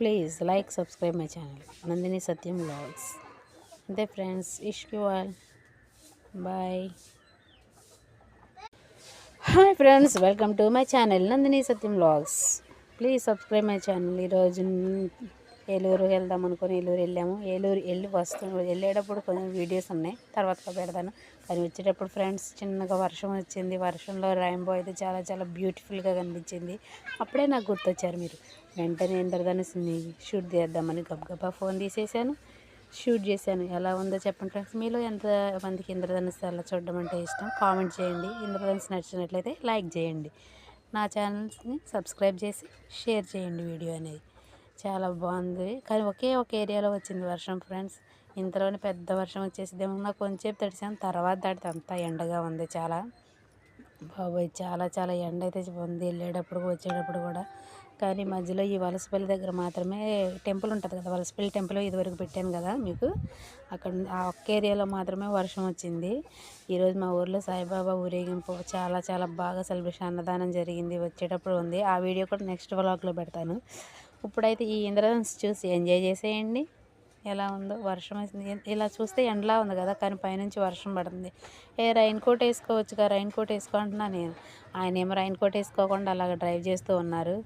Please like subscribe my channel Nandini Satyam vlogs అంతే friends wish you all bye hi friends welcome to my channel Nandini Satyam vlogs please subscribe my channel ఈరోజు ఏలూరు వెళ్దాం అనుకుని ఏలూరు వెళ్ళాము. ఏలూరు వెళ్ళి వస్తు వెళ్ళేటప్పుడు కొన్ని వీడియోస్ ఉన్నాయి. తర్వాత పెడతాను. కానీ వచ్చేటప్పుడు ఫ్రెండ్స్ చిన్నగా వర్షం వచ్చింది. వర్షంలో రాయింబో అయితే చాలా చాలా బ్యూటిఫుల్గా కనిపించింది. అప్పుడే నాకు గుర్తొచ్చారు మీరు. వెంటనే ఇంద్రధనుస్ని షూట్ చేద్దామని గబగబా ఫోన్ తీసేసాను షూట్ చేశాను. ఎలా ఉందో చెప్పండి ఫ్రెండ్స్ మీలో ఎంత మందికి ఇంద్రధనుస్సు అలా చూడడం అంటే ఇష్టం? కామెంట్ చేయండి. ఇంద్రధనుస్సు నచ్చినట్లయితే లైక్ చేయండి. నా ఛానల్స్ని సబ్స్క్రైబ్ చేసి షేర్ చేయండి వీడియో అనేది. చాలా బాగుంది. కానీ ఒకే ఒక ఏరియాలో వచ్చింది వర్షం ఫ్రెండ్స్. ఇంతలోనే పెద్ద వర్షం వచ్చేసిదేమో నాకు కొంచెంసేపు తడిసాను తర్వాత దాటితే అంతా ఎండగా ఉంది చాలా. బాబోయ్ చాలా చాలా ఎండ అయితే ఉంది వెళ్ళేటప్పుడు వచ్చేటప్పుడు కూడా. కానీ మధ్యలో ఈ వలసపల్లి దగ్గర మాత్రమే టెంపుల్ ఉంటుంది కదా వలసపల్లి టెంపుల్ ఇదివరకు పెట్టాను కదా మీకు. అక్కడ ఆ ఒక్క ఏరియాలో మాత్రమే వర్షం వచ్చింది. ఈరోజు మా ఊర్లో సాయిబాబా ఊరేగింపు చాలా చాలా బాగా సెలబ్రేషన్ అన్నదానం జరిగింది వచ్చేటప్పుడు ఉంది. ఆ వీడియో కూడా నెక్స్ట్ వ్లాగ్లో పెడతాను. ఇప్పుడైతే ఈ ఇంద్రధనుస్ చూసి ఎంజాయ్ చేసేయండి. ఎలా ఉందో వర్షం వేసింది ఇలా చూస్తే ఎండలా ఉంది కదా కానీ పైనుంచి వర్షం పడుతుంది. ఏ రైన్ కోట్ వేసుకోవచ్చుగా రైన్ కోట్ వేసుకో అంటున్నా నేను. ఆయన ఏమో రైన్ కోట్ వేసుకోకుండా అలాగ డ్రైవ్ చేస్తూ ఉన్నారు.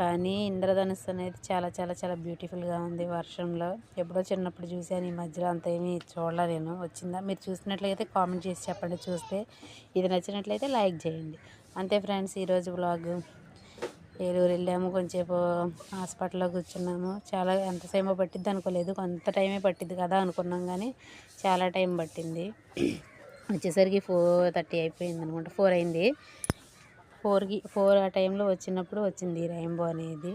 కానీ ఇంద్రధనుస్సు అనేది చాలా చాలా చాలా బ్యూటిఫుల్గా ఉంది వర్షంలో. ఎప్పుడో చిన్నప్పుడు చూశాను ఈ మధ్యలో అంత ఏమీ చూడలే నేను. వచ్చిందా? మీరు చూసినట్లయితే కామెంట్ చేసి చెప్పండి. చూస్తే ఇది నచ్చినట్లయితే లైక్ చేయండి. అంతే ఫ్రెండ్స్ ఈరోజు బ్లాగ్ ఏలూరు వెళ్ళాము కొంచెంసేపు హాస్పిటల్లో కూర్చున్నాము. చాలా ఎంతసేపు పట్టిద్ది అనుకోలేదు. కొంత టైమే పట్టిద్ది కదా అనుకున్నాం కానీ చాలా టైం పట్టింది. వచ్చేసరికి ఫోర్ థర్టీ అయిపోయింది అనుకుంటా ఫోర్ అయింది. ఫోర్కి ఫోర్ ఆ టైంలో వచ్చినప్పుడు వచ్చింది రెయిన్బో అనేది.